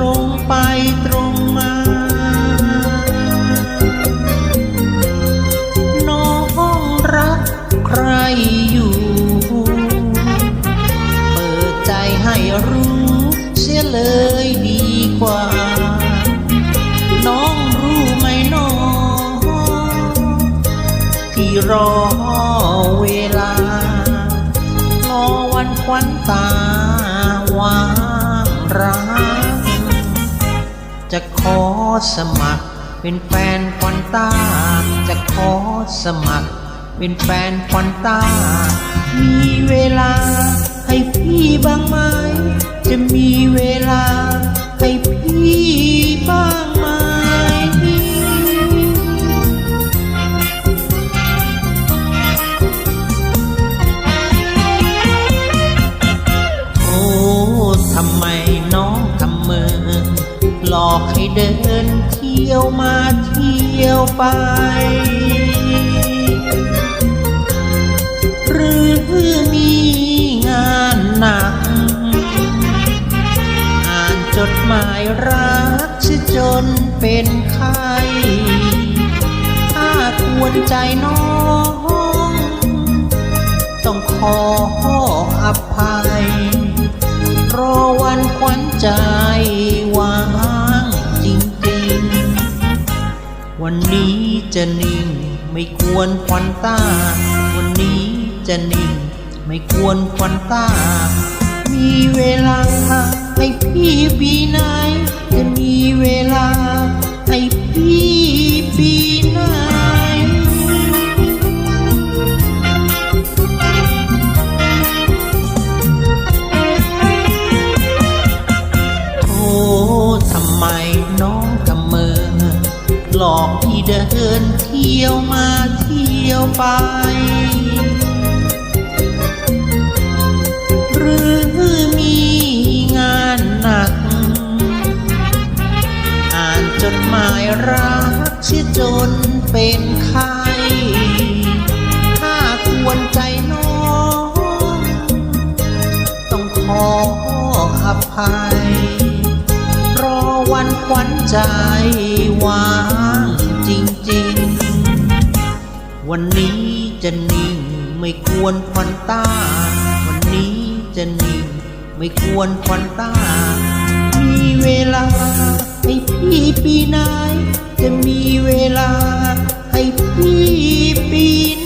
รงไปตรงมา น้องรักใครอยู่ เปิดใจให้รู้เสียเลยดีกว่า น้องรู้ไหมน้องที่รอเวลา รอวันควันตาว่างร้าย จะขอสมัคร เป็นแฟนควันตา จะขอสมัคร เป็นแฟนควันตา มีเวลาให้พี่บ้างไหม จะมีเวลาให้พี่บ้างไหมโอ้ทำไมน้องทำเมิน หลอกให้เดินเที่ยวมาเที่ยวไป หรือมีงานหนัก อ่านจดหมายรักชจนเป็นไข้ถ้าควรใจน้อง ต้องขออภัย รอวันควันใจ วันนี้จะนิ่งไม่ควรควันตา วันนี้จะนิ่งไม่ควรควันตา มีเวลาให้พี่ปีไหนจะมีเวลา หลอกพี่เดินเที่ยวมาเที่ยวไป หรือมีงานหนัก อ่านจดหมายรักชิจนเป็นไข้ถ้าควรใจน้อง ต้องขออภัย รอวันควันใจ หวานจริงๆ วันนี้จะนิ่งไม่ควรควันตา วันนี้จะนิ่งไม่ควรควันตา มีเวลาให้พี่ปีนายจะมีเวลาให้พี่ปีน